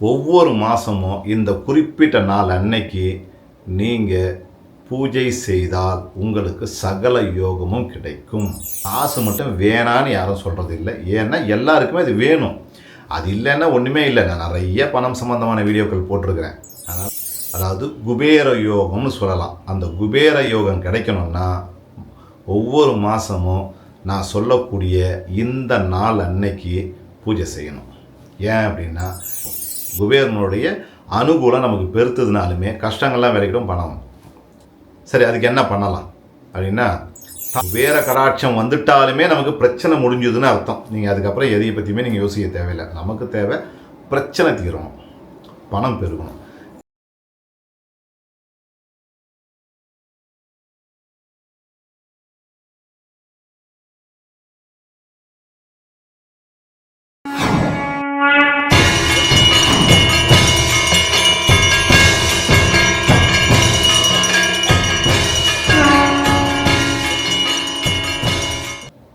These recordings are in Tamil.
ஒவ்வொரு மாதமும் இந்த குறிப்பிட்ட நாள் அன்னைக்கு நீங்கள் பூஜை செய்தால் உங்களுக்கு சகல யோகமும் கிடைக்கும். காசு மட்டும் வேணான்னு யாரும் சொல்கிறது இல்லை ஏன்னா எல்லாருக்குமே அது வேணும். அது இல்லைன்னா ஒன்றுமே இல்லை. நான் நிறைய பணம் சம்மந்தமான வீடியோக்கள் போட்டிருக்கிறேன். ஆனால் அதாவது குபேர யோகம்னு சொல்லலாம். அந்த குபேர யோகம் கிடைக்கணும்னா ஒவ்வொரு மாதமும் நான் சொல்லக்கூடிய இந்த நாள் அன்னைக்கு பூஜை செய்யணும். ஏன் அப்படின்னா குபேரனுடைய அனுகூலம் நமக்கு பெருத்ததுனாலுமே கஷ்டங்கள்லாம் விளைக்கிடும் பணம் சரி அதுக்கு என்ன பண்ணலாம்? அப்படின்னா வேற கடாட்சம் வந்துட்டாலுமே நமக்கு பிரச்சனை முடிஞ்சதுன்னு அர்த்தம். நீங்கள் அதுக்கப்புறம் எதையை பற்றியுமே நீங்கள் யோசிக்க தேவையில்லை. நமக்கு தேவை பிரச்சனை தீரணும். பணம் பெருகணும்.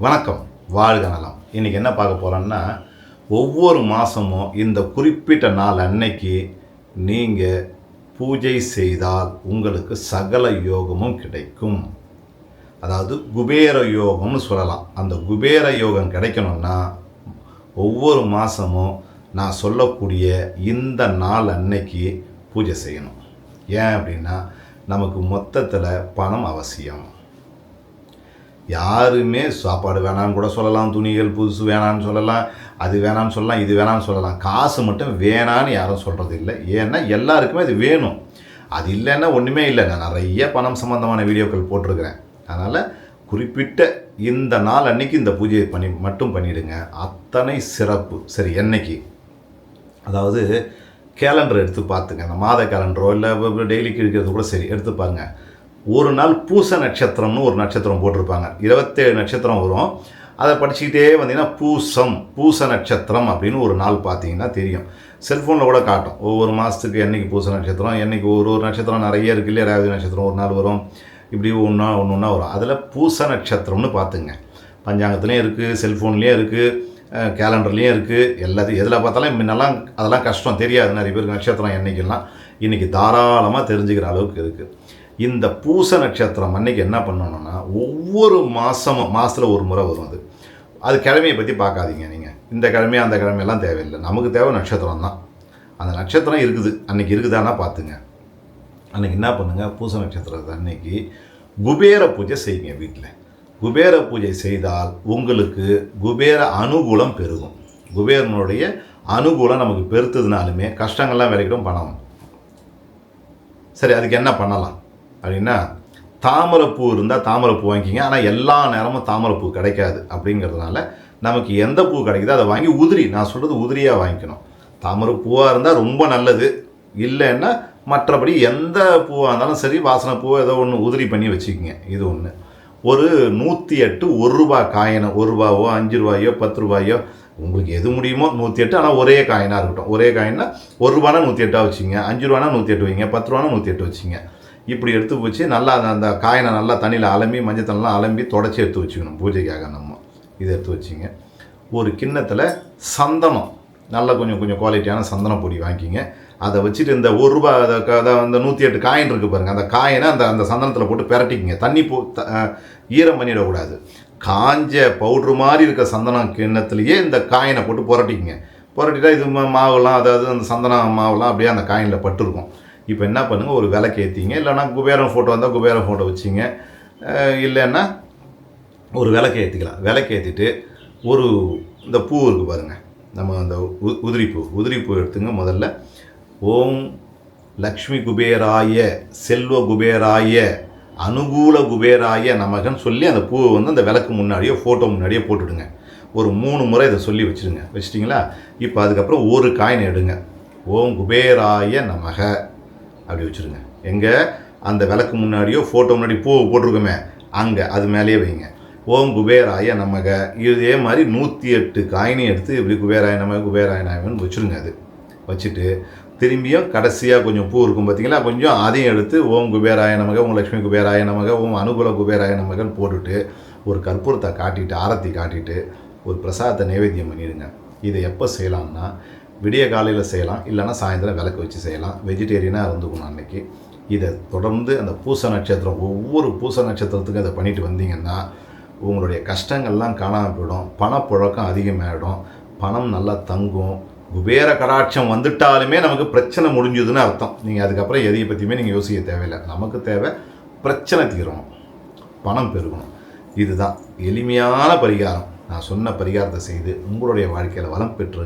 வணக்கம். வாழ்க நலம் இன்றைக்கி என்ன பார்க்க போகிறோன்னா ஒவ்வொரு மாதமும் இந்த குறிப்பிட்ட நாள் அன்னைக்கு நீங்கள் பூஜை செய்தால் உங்களுக்கு சகல யோகமும் கிடைக்கும். அதாவது குபேர யோகம்னு சொல்லலாம். அந்த குபேர யோகம் கிடைக்கணும்னா ஒவ்வொரு மாதமும் நான் சொல்லக்கூடிய இந்த நாள் அன்னைக்கு பூஜை செய்யணும். ஏன் அப்படின்னா நமக்கு மொத்தத்தில் பணம் அவசியம். யாருமே சாப்பாடு வேணான்னு கூட சொல்லலாம் துணிகள் புதுசு வேணான்னு சொல்லலாம் அது வேணான்னு சொல்லலாம் இது வேணான்னு சொல்லலாம். காசு மட்டும் வேணான்னு யாரும் சொல்கிறது இல்லை. ஏன்னா எல்லாருக்குமே அது வேணும். அது இல்லைன்னா ஒன்றுமே இல்லை. நான் நிறைய பணம் சம்மந்தமான வீடியோக்கள் போட்டிருக்கிறேன். அதனால் குறிப்பிட்ட இந்த நாள் அன்னைக்கு இந்த பூஜையை பண்ணி மட்டும் பண்ணிவிடுங்க அத்தனை சிறப்பு. சரி என்னைக்கு? அதாவது கேலண்டர் எடுத்து பார்த்துங்க. அந்த மாத கேலண்டரோ இல்லை டெய்லிக்கு இருக்கிறது கூட சரி எடுத்து பாருங்கள் ஒரு நாள் பூச நட்சத்திரம்னு ஒரு நட்சத்திரம் போட்டிருப்பாங்க. இருபத்தேழு நட்சத்திரம் வரும். அதை படிச்சுக்கிட்டே வந்தீங்கன்னா பூசம் பூச நட்சத்திரம் அப்படின்னு ஒரு நாள் பார்த்தீங்கன்னா தெரியும். செல்ஃபோனில் கூட காட்டும். ஒவ்வொரு மாதத்துக்கு என்னைக்கு பூச நட்சத்திரம் என்றைக்கு ஒரு ஒரு நட்சத்திரம் நிறைய இருக்கு இல்லையா? ரேவதி நட்சத்திரம் ஒரு நாள் வரும். இப்படி ஒன்றா ஒன்று ஒன்றா வரும். அதில் பூச நட்சத்திரம்னு பார்த்துங்க. பஞ்சாங்கத்துலேயும் இருக்குது செல்ஃபோன்லேயும் இருக்குது கேலண்டர்லேயும் இருக்குது எல்லாத்தையும் எதில் பார்த்தாலும் முன்னெல்லாம் அதெல்லாம் கஷ்டம் தெரியாது. நிறைய பேருக்கு நட்சத்திரம் என்னைக்கெல்லாம் இன்றைக்கி தாராளமாக தெரிஞ்சுக்கிற அளவுக்கு இருக்குது இந்த பூச நட்சத்திரம் அன்னைக்கு என்ன பண்ணணும்னா ஒவ்வொரு மாதமும் மாதத்தில் ஒரு முறை வரும் அது. அது கிழமையை பற்றி பார்க்காதீங்க நீங்கள் இந்த கிழமை அந்த கிழமையெல்லாம் தேவையில்லை. நமக்கு தேவை நட்சத்திரம் தான். அந்த நட்சத்திரம் இருக்குது. அன்னைக்கு இருக்குதானா பார்த்துங்க. அன்னைக்கு என்ன பண்ணுங்கள் பூச நட்சத்திரத்தை அன்னைக்கு குபேர பூஜை செய்யுங்க வீட்டில் குபேர பூஜை செய்தால் உங்களுக்கு குபேர அனுகூலம் பெருகும். குபேரனுடைய அனுகூலம் நமக்கு பெருத்ததுனாலுமே கஷ்டங்கள்லாம் விளைக்கிடும் பணம். சரி அதுக்கு என்ன பண்ணலாம்? அப்படின்னா தாமரைப்பூ இருந்தால் தாமரைப்பூ வாங்கிக்கிங்க. ஆனால் எல்லா நேரமும் தாமரைப்பூ கிடைக்காது அப்படிங்கிறதுனால நமக்கு எந்த பூ கிடைக்குதோ அதை வாங்கி உதிரி நான் சொல்கிறது உதிரியாக வாங்கிக்கணும். தாமரைப்பூவாக இருந்தால் ரொம்ப நல்லது. இல்லைன்னா மற்றபடி எந்த பூவாக இருந்தாலும் சரி வாசனை பூவை ஏதோ ஒன்று உதிரி பண்ணி வச்சுக்கோங்க. இது ஒன்று ஒரு நூற்றி எட்டு ஒரு ரூபா காயினை ஒரு ரூபாவோ அஞ்சு ரூபாயோ பத்து ரூபாயோ உங்களுக்கு எது முடியுமோ நூற்றி எட்டு ஆனால் ஒரே காயினாக இருக்கட்டும். ஒரே காயின்னா ஒரு ரூபானா நூற்றி எட்டாக வச்சுங்க அஞ்சு ரூபானா நூற்றி எட்டு வைங்க. பத்து ரூபானா நூற்றி எட்டு வச்சுங்க இப்படி எடுத்து வச்சு நல்லா அந்த அந்த காயினை நல்லா தண்ணியில் அலம்பி மஞ்சள் தண்ணிலாம் அலம்பி தொடச்சி எடுத்து வச்சுக்கணும். பூஜைக்காக நம்ம இதை எடுத்து வச்சுங்க. ஒரு கிண்ணத்தில் சந்தனம் நல்ல கொஞ்சம் கொஞ்சம் குவாலிட்டியான சந்தன பொடி வாங்கிக்கிங்க அதை வச்சுட்டு இந்த ஒரு ரூபா அதை அதை அந்த நூற்றி எட்டு காயின் இருக்குது பாருங்கள் அந்த காயினை அந்த அந்த சந்தனத்தில் போட்டு பிரட்டிக்கிங்க. தண்ணி போ த- ஈரம் பண்ணிடக்கூடாது. காஞ்ச பவுட்ரு மாதிரி இருக்க சந்தனம் கிண்ணத்துலேயே இந்த காயினை போட்டு புரட்டிக்கிங்க. புரட்டிட்டா இது மா- மாவுலாம் அதாவது அந்த சந்தன மாவுலாம் அப்படியே அந்த காயினில் பட்டிருக்கும். இப்போ என்ன பண்ணுங்கள் ஒரு விளக்கு ஏற்றிங்க இல்லைன்னா குபேரம் ஃபோட்டோ வந்தால் குபேரம் ஃபோட்டோ வச்சிங்க. இல்லைன்னா ஒரு விளக்கு ஏற்றிக்கலாம் விளக்கு ஏற்றிட்டு ஒரு இந்த பூ இருக்குது பாருங்கள் நம்ம அந்த உ- உதிரிப்பூ உதிரிப்பூ எடுத்துங்க முதல்ல. ஓம் லக்ஷ்மி குபேராய செல்வ குபேராய அனுகூல குபேராய நமகன்னு சொல்லி அந்த பூவை வந்து அந்த விளக்கு முன்னாடியோ ஃபோட்டோ முன்னாடியோ போட்டுடுங்க. ஒரு மூணு முறை இதை சொல்லி வச்சுடுங்க வச்சிட்டிங்களா? இப்போ அதுக்கப்புறம் ஒரு காயின் எடுங்க. ஓம் குபேராய நமக. அப்படி வச்சுருங்க. எங்கே? அந்த விளக்கு முன்னாடியோ ஃபோட்டோ முன்னாடி பூ போட்டிருக்கோமே அங்கே அது மேலேயே வைங்க. ஓம் குபேராய நமக. இதே மாதிரி நூற்றி எட்டு காயினையும் எடுத்து இப்படி குபேராய நமக குபேராய நமகன்னு வச்சுருங்க அது. வச்சுட்டு திரும்பியும் கடைசியாக கொஞ்சம் பூ இருக்கும் பார்த்தீங்களா கொஞ்சம் அதையும் எடுத்து ஓம் குபேராய நமக ஓம் லக்ஷ்மி குபேராய நமக ஓம் அனுகூல குபேராய நமகன்னு போட்டுட்டு ஒரு கற்பூரத்தை காட்டிட்டு ஆரத்தி காட்டிட்டு ஒரு பிரசாதத்தை நைவேத்தியம் பண்ணிடுங்க. இதை எப்போ செய்யலாம்னா விடிய காலையில் செய்யலாம் இல்லைன்னா சாயந்தரம் விளக்கு வச்சு செய்யலாம். வெஜிடேரியனாக இருந்துக்கணும் அன்றைக்கி இதை தொடர்ந்து அந்த பூச நட்சத்திரம் ஒவ்வொரு பூச நட்சத்திரத்துக்கும் இதை பண்ணிட்டு வந்தீங்கன்னா உங்களுடைய கஷ்டங்கள்லாம் காணாமல் போயிடும். பணப்புழக்கம் அதிகமாகிடும் பணம் நல்லா தங்கும். குபேர கடாட்சம் வந்துட்டாலுமே நமக்கு பிரச்சனை முடிஞ்சுதுன்னு அர்த்தம். நீங்கள் அதுக்கப்புறம் எதையை பற்றியுமே நீங்கள் யோசிக்க தேவையில்லை. நமக்கு தேவை பிரச்சனை தீரணும். பணம் பெருகணும். இதுதான் எளிமையான பரிகாரம். நான் சொன்ன பரிகாரத்தை செய்து உங்களுடைய வாழ்க்கையில் வளம் பெற்று